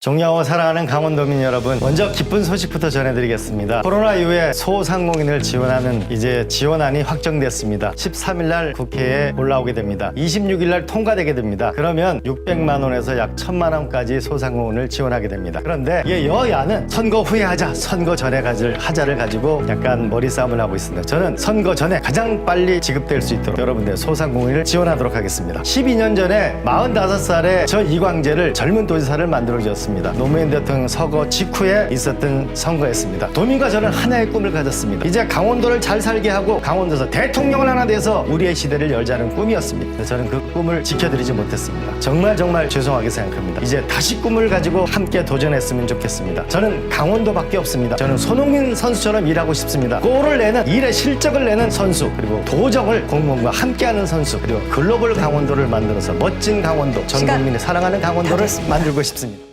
종양호 사랑하는 강원도민 여러분 먼저 기쁜 소식부터 전해드리겠습니다. 코로나 이후에 소상공인을 지원하는 이제 지원안이 확정됐습니다. 13일 날 국회에 올라오게 됩니다. 26일 날 통과되게 됩니다. 그러면 600만 원에서 약 1000만 원까지 소상공인을 지원하게 됩니다. 그런데 이 여야는 선거 후에 하자 선거 전에 가질 하자를 가지고 약간 머리 싸움을 하고 있습니다. 저는 선거 전에 가장 빨리 지급될 수 있도록 여러분들 소상공인을 지원하도록 하겠습니다. 12년 전에 45살에 저 이광재를 젊은 도지사를 만들어주었습니다 노무현 대통령 서거 직후에 있었던 선거였습니다. 도민과 저는 하나의 꿈을 가졌습니다. 이제 강원도를 잘 살게 하고 강원도에서 대통령을 하나 돼서 우리의 시대를 열자는 꿈이었습니다. 저는 그 꿈을 지켜드리지 못했습니다. 정말 정말 죄송하게 생각합니다. 이제 다시 꿈을 가지고 함께 도전했으면 좋겠습니다. 저는 강원도밖에 없습니다. 저는 손흥민 선수처럼 일하고 싶습니다. 골을 내는 일의 실적을 내는 선수 그리고 도정을 공무원과 함께하는 선수 그리고 글로벌 강원도를 만들어서 멋진 강원도 전 국민이 사랑하는 강원도를. 만들고 싶습니다